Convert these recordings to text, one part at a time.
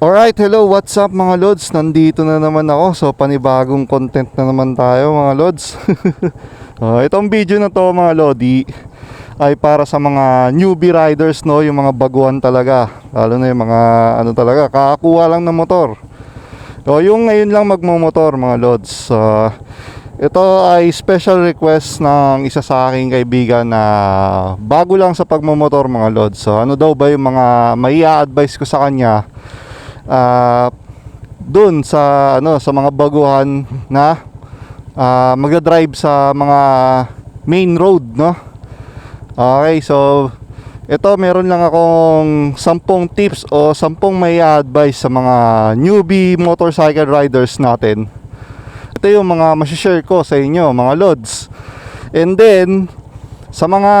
Alright, hello, what's up mga Lods? Nandito na naman ako. So, panibagong content na naman tayo mga Lods. uh, itong video na to mga Lodi ay para sa mga newbie riders, no? Yung mga baguhan talaga. Lalo na yung mga ano talaga, kakakuha lang ng motor. So, yung ngayon lang magmumotor mga Lods. Uh, ito ay special request ng isa sa aking kaibigan na bago lang sa pagmumotor mga Lods. So, ano daw ba yung mga may advice ko sa kanya ah dun sa ano sa mga baguhan na ah, magda-drive sa mga main road no? Okay so ito meron lang akong 10 tips o 10 may advice sa mga newbie motorcycle riders natin. Ito yung mga masishare ko sa inyo mga lods. And then sa mga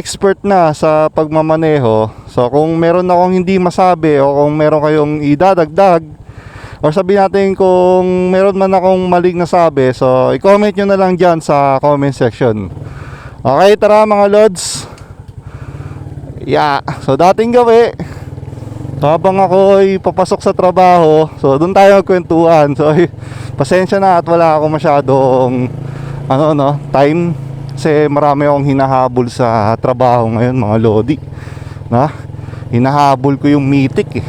expert na sa pagmamaneho, so kung meron akong hindi masabi o kung meron kayong idadagdag or sabihin natin kung meron man akong maling nasabi, so i-comment nyo na lang dyan sa comment section. Okay, tara mga lods. Yeah, so dating gawi, habang ako ay papasok sa trabaho, so doon tayo magkwentuhan. So, pasensya na at wala ako masyadong ano no, time kasi marami akong hinahabol sa trabaho ngayon mga lodi na hinahabol ko yung mythic eh.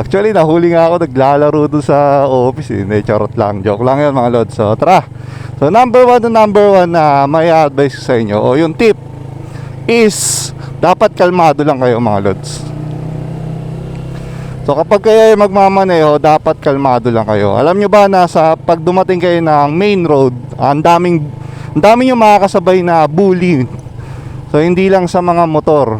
Actually, nahuli nga ako naglalaro doon sa office. Eh. Charot lang. Joke lang yan mga lods. So, tara. So, number one na number one na may advice sa inyo, o yung tip, is dapat kalmado lang kayo mga lods. So kapag kayo ay magmamaneho, dapat kalmado lang kayo. Alam nyo ba na sa pag dumating kayo ng main road, ang daming ang daming yung makakasabay na bully. So hindi lang sa mga motor.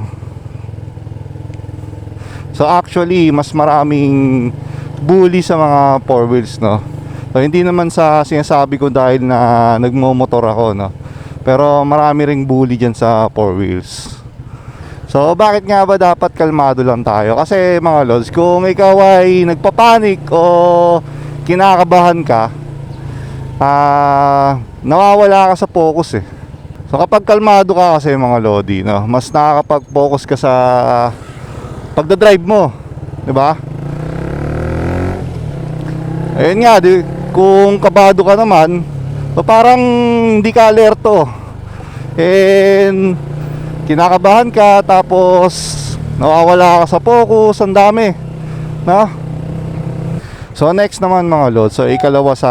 So actually, mas maraming bully sa mga four wheels, no. So hindi naman sa sinasabi ko dahil na nagmo-motor ako, no. Pero marami ring bully diyan sa four wheels. So bakit nga ba dapat kalmado lang tayo? Kasi mga lods, kung ikaw ay nagpapanik o kinakabahan ka, ah nawawala ka sa focus eh. So kapag kalmado ka kasi mga lodi, no, mas nakakapag-focus ka sa pagda-drive mo, 'di ba? Ayun nga, di, kung kabado ka naman, parang hindi ka alerto. And kinakabahan ka tapos nawawala ka sa focus ang dami no so next naman mga lord so ikalawa sa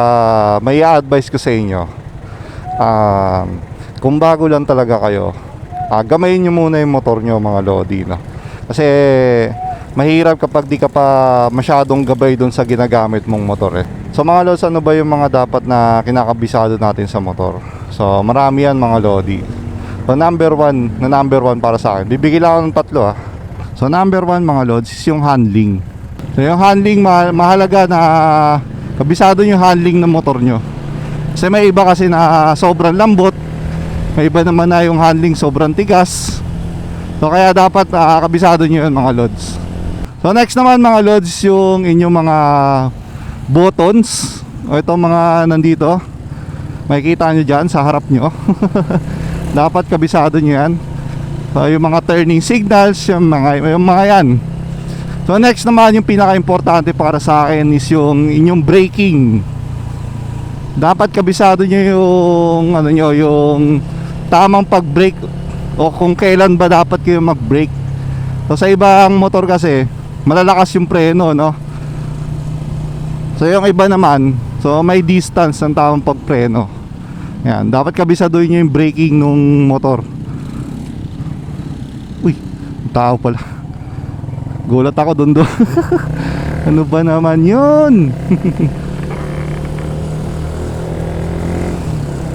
may advice ko sa inyo um, kung bago lang talaga kayo uh, gamayin nyo muna yung motor nyo mga lodi no? kasi mahirap kapag di ka pa masyadong gabay dun sa ginagamit mong motor eh so mga lods ano ba yung mga dapat na kinakabisado natin sa motor so marami yan mga lodi So number one, na number one para sa akin. Bibigyan lang ako ng tatlo ah. So number one mga lods is yung handling. So yung handling ma- mahalaga na kabisado yung handling ng motor nyo. Kasi may iba kasi na sobrang lambot. May iba naman na yung handling sobrang tigas. So kaya dapat uh, kabisado nyo yun mga lods. So next naman mga lods yung inyong mga buttons. O itong mga nandito. Makikita nyo dyan sa harap nyo. dapat kabisado nyo yan so, yung mga turning signals yung mga, yung mga yan so next naman yung pinaka importante para sa akin is yung inyong braking dapat kabisado nyo yung ano nyo yung tamang pag brake o kung kailan ba dapat kayo mag brake so sa ibang motor kasi malalakas yung preno no so yung iba naman so may distance ng tamang pagpreno yan, dapat kabisaduhin nyo yung braking nung motor. Uy, tao pala. Gulat ako doon doon. ano ba naman yun?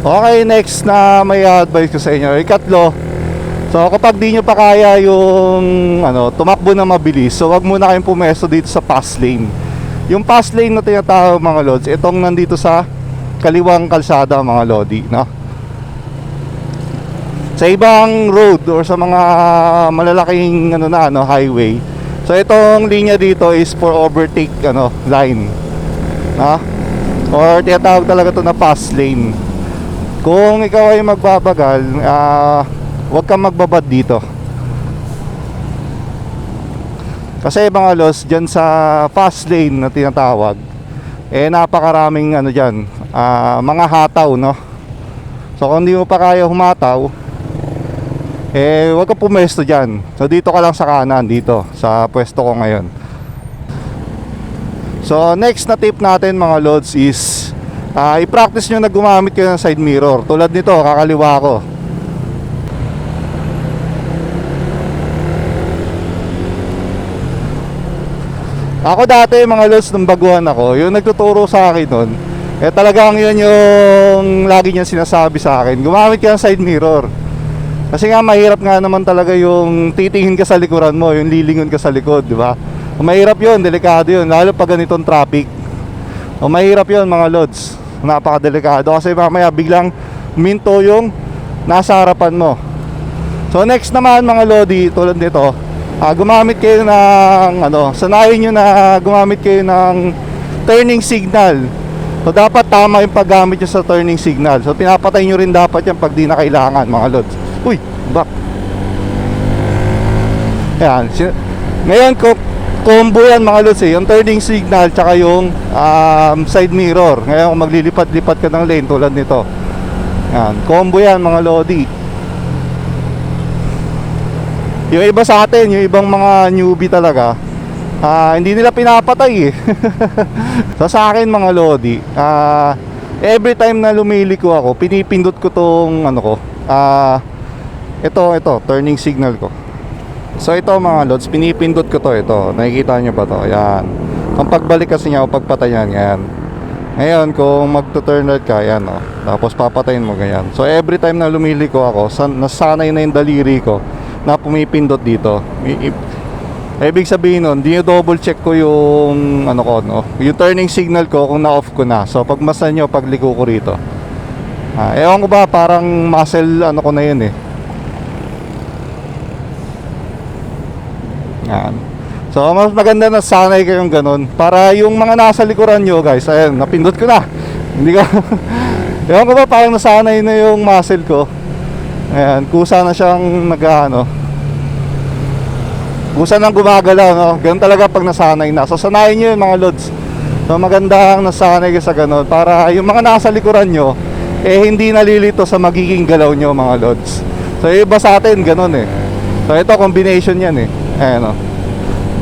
okay, next na may advice ko sa inyo. Ikatlo, so kapag di nyo pa kaya yung ano, tumakbo na mabilis, so wag muna kayong pumesto dito sa fast lane. Yung fast lane na tinatawag mga lods, itong nandito sa kaliwang kalsada mga lodi no sa ibang road or sa mga malalaking ano na ano highway so itong linya dito is for overtake ano line no or tinatawag talaga to na fast lane kung ikaw ay magbabagal uh, huwag kang magbabad dito Kasi mga lods, dyan sa fast lane na tinatawag, eh napakaraming ano dyan, ah, mga hataw, no? So kung hindi mo pa kaya humataw, eh wag ka pumesto dyan. So dito ka lang sa kanan, dito, sa pwesto ko ngayon. So next na tip natin mga lods is ah, i-practice nyo na gumamit kayo ng side mirror. Tulad nito, kakaliwa ko. Ako dati mga lods nung baguhan ako, yung nagtuturo sa akin nun, eh talagang yun yung lagi niya sinasabi sa akin, gumamit ka ng side mirror. Kasi nga mahirap nga naman talaga yung titingin ka sa likuran mo, yung lilingon ka sa likod, di ba? Mahirap yun, delikado yun, lalo pag ganitong traffic. O mahirap yun mga lods, napakadelikado kasi mamaya biglang minto yung nasa harapan mo. So next naman mga lodi, tulad nito, ah, gumamit kayo ng ano, sanayin nyo na gumamit kayo ng turning signal. So dapat tama yung paggamit nyo sa turning signal. So pinapatay nyo rin dapat yan pag di na kailangan mga lods. Uy, back. Yan. Ngayon, ko combo yan mga lods eh. Yung turning signal tsaka yung um, side mirror. Ngayon kung maglilipat-lipat ka ng lane tulad nito. Yan. Combo yan mga lodi. Yung iba sa atin, yung ibang mga newbie talaga, ah, hindi nila pinapatay eh. so sa akin mga lodi, ah, every time na lumiliko ako, pinipindot ko tong ano ko, ah, ito, ito, turning signal ko. So ito mga lods, pinipindot ko to, ito. Nakikita nyo ba to? Yan. Ang pagbalik kasi niya o pagpatayan, yan. Ngayon, kung magto-turn right ka, yan o. Tapos papatayin mo ganyan. So every time na lumiliko ako, san, nasanay na yung daliri ko na pumipindot dito. I- i- Ibig sabihin nun, di double check ko yung ano ko, no? Yung turning signal ko kung na-off ko na. So pag masan nyo, pag liko ko rito. Ah, ewan ko ba, parang muscle ano ko na yun eh. Yan. So mas maganda na sanay kayong ganun para yung mga nasa likuran nyo guys, ayun, napindot ko na. Hindi ko Ewan ko ba parang nasanay na yung muscle ko. Ayan, kusa na siyang nag-ano. Kusa nang gumagalaw, no? Ganun talaga pag nasanay na. So sanayin nyo yun mga lods. So magandang nasanay kayo sa ganun para yung mga nasa likuran nyo eh hindi nalilito sa magiging galaw nyo mga lods. So iba sa atin ganun eh. So ito combination yan eh. Ayan o.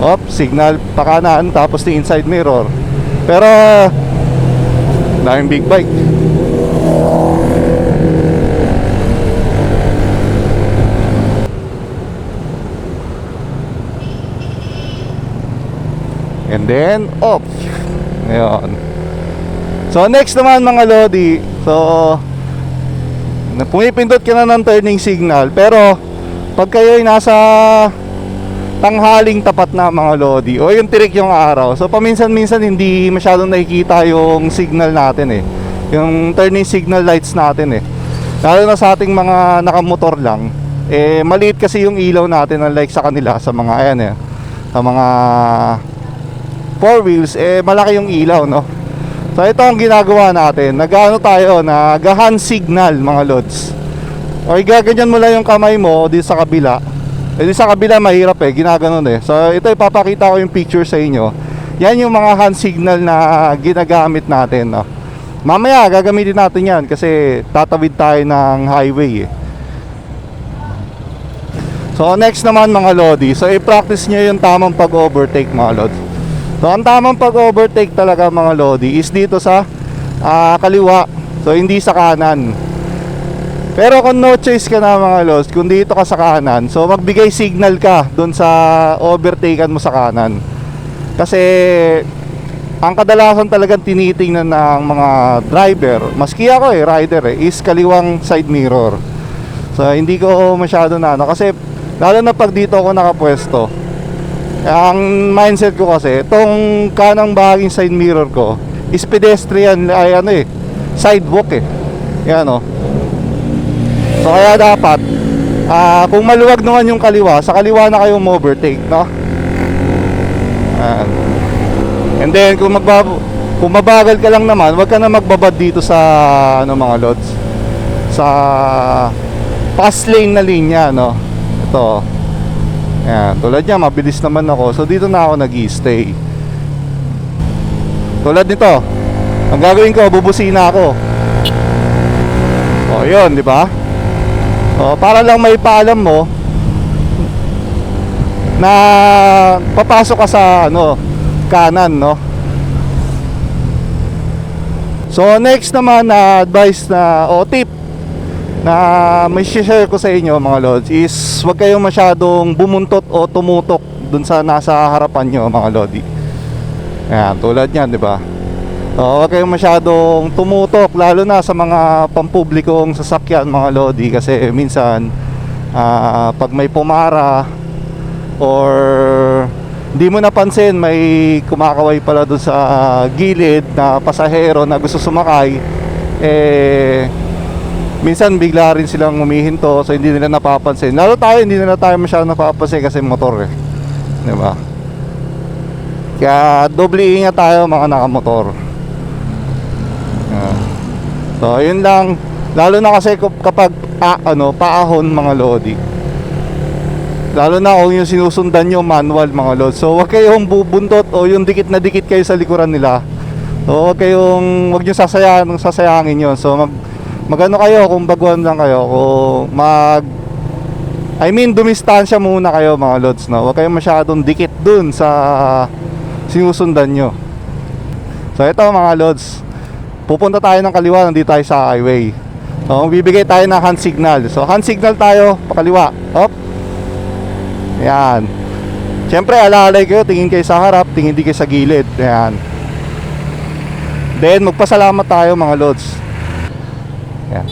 Op, signal pa kanan tapos the inside mirror. Pero daming big bike. And then off. Ngayon. So next naman mga lodi. So pumipindot ka na ng turning signal pero pag kayo ay nasa tanghaling tapat na mga lodi. O yung tirik yung araw. So paminsan-minsan hindi masyadong nakikita yung signal natin eh. Yung turning signal lights natin eh. Lalo na sa ating mga nakamotor lang. Eh maliit kasi yung ilaw natin unlike sa kanila sa mga ayan eh sa mga four wheels eh malaki yung ilaw no? So ito ang ginagawa natin. Nagano tayo nagahan signal mga lods. O igaganyan mo lang yung kamay mo di sa kabila eh sa kabila mahirap eh ginaganon eh so ito ipapakita ko yung picture sa inyo yan yung mga hand signal na ginagamit natin no? mamaya gagamitin natin yan kasi tatawid tayo ng highway eh So next naman mga lodi, so i-practice nyo yung tamang pag-overtake mga lodi. So ang tamang pag-overtake talaga mga lodi is dito sa ah, kaliwa, so hindi sa kanan. Pero kung no choice ka na mga lods, kung dito ka sa kanan, so magbigay signal ka doon sa overtaken mo sa kanan. Kasi ang kadalasan talagang tinitingnan ng mga driver, maski ako eh, rider eh, is kaliwang side mirror. So hindi ko masyado na ano kasi lalo na pag dito ako nakapwesto. Ang mindset ko kasi itong kanang bahaging side mirror ko is pedestrian ay ano eh sidewalk eh. Yan oh. So kaya dapat ah kung maluwag naman yung kaliwa, sa kaliwa na kayo overtake, no? Ayan. And then kung magbab kung mabagal ka lang naman, wag ka na magbabad dito sa ano mga lods. Sa fast lane na linya, no? Ito. Yan, tulad niya, mabilis naman ako. So dito na ako nag stay Tulad nito. Ang gagawin ko, bubusina ako. O, yun, di ba? O, para lang may paalam mo na papasok ka sa ano, kanan, no? So, next naman na advice na o tip na may share ko sa inyo mga lods is huwag kayong masyadong bumuntot o tumutok dun sa nasa harapan nyo mga lodi. Ayan, tulad yan, di ba? O, huwag kayong masyadong tumutok lalo na sa mga pampublikong sasakyan mga lodi. Kasi minsan ah, pag may pumara or hindi mo napansin may kumakaway pala dun sa gilid na pasahero na gusto sumakay eh minsan bigla rin silang humihinto so hindi nila napapansin. Lalo tayo hindi nila tayo masyadong napapansin kasi motor eh. Di ba? Kaya doble ingat tayo mga nakamotor. So yun lang. Lalo na kasi kap- kapag ah, ano paahon mga lodi. Lalo na kung yung sinusundan nyo manual mga lodi. So wag kayong bubuntot o yung dikit na dikit kayo sa likuran nila. So wag kayong wag nyo sasayang, sasayangin yun. So mag magano kayo kung baguhan lang kayo kung mag I mean dumistansya muna kayo mga lods no? Wag kayong masyadong dikit dun sa sinusundan nyo. So ito mga lods pupunta tayo ng kaliwa nandito tayo sa highway. So bibigay tayo ng hand signal. So hand signal tayo pakaliwa. Hop. Yan Siyempre alalay kayo tingin kayo sa harap tingin di kayo sa gilid. Yan then magpasalamat tayo mga lods. Yan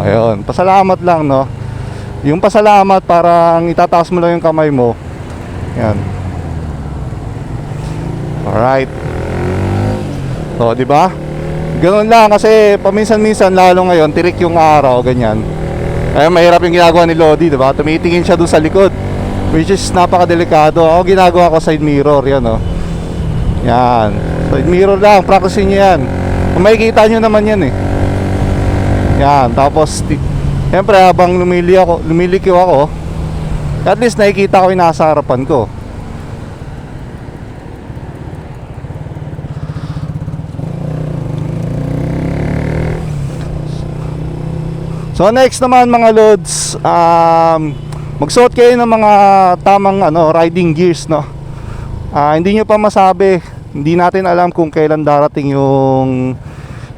ayun pasalamat lang no? Yung pasalamat parang itataas mo lang yung kamay mo. Yan Alright. So, di ba? Ganun lang kasi paminsan-minsan lalo ngayon tirik yung araw ganyan. Kaya mahirap yung ginagawa ni Lodi, di ba? Tumitingin siya doon sa likod. Which is napakadelikado. Ako ginagawa ko side mirror, yan oh. Yan. Side mirror lang, practice niyo yan. Kung makikita nyo naman yan eh. Yan, tapos Siyempre habang lumili ako, lumilikiw ako, at least nakikita ko yung nasa harapan ko. So next naman mga loads, um, magsuot kayo ng mga tamang ano, riding gears no. Ah, hindi nyo pa masabi, hindi natin alam kung kailan darating yung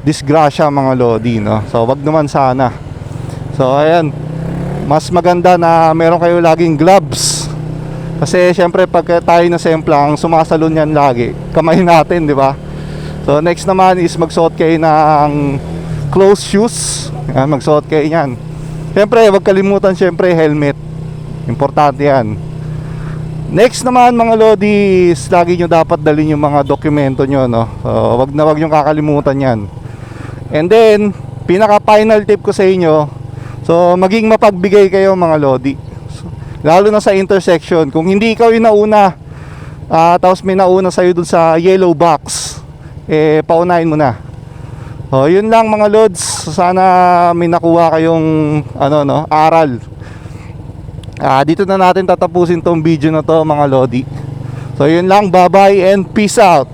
disgrasya mga lodi no. So wag naman sana. So ayan, mas maganda na meron kayo laging gloves. Kasi syempre pag tayo na semplang sumasalon yan lagi, kamay natin, di ba? So next naman is magsuot kayo ng closed shoes. Yan, magsuot kayo yan. Siyempre, huwag kalimutan siyempre helmet. Importante yan. Next naman mga lodis, lagi nyo dapat dalhin yung mga dokumento nyo, no? So, wag na wag nyo kakalimutan yan. And then, pinaka final tip ko sa inyo, so maging mapagbigay kayo mga lodi. So, lalo na sa intersection, kung hindi ikaw yung nauna, ah, tapos may nauna sa'yo dun sa yellow box, eh, paunahin mo na. Oh, yun lang mga lods. Sana may nakuha kayong ano no, aral. Ah, dito na natin tatapusin tong video na to mga lodi. So yun lang, bye-bye and peace out.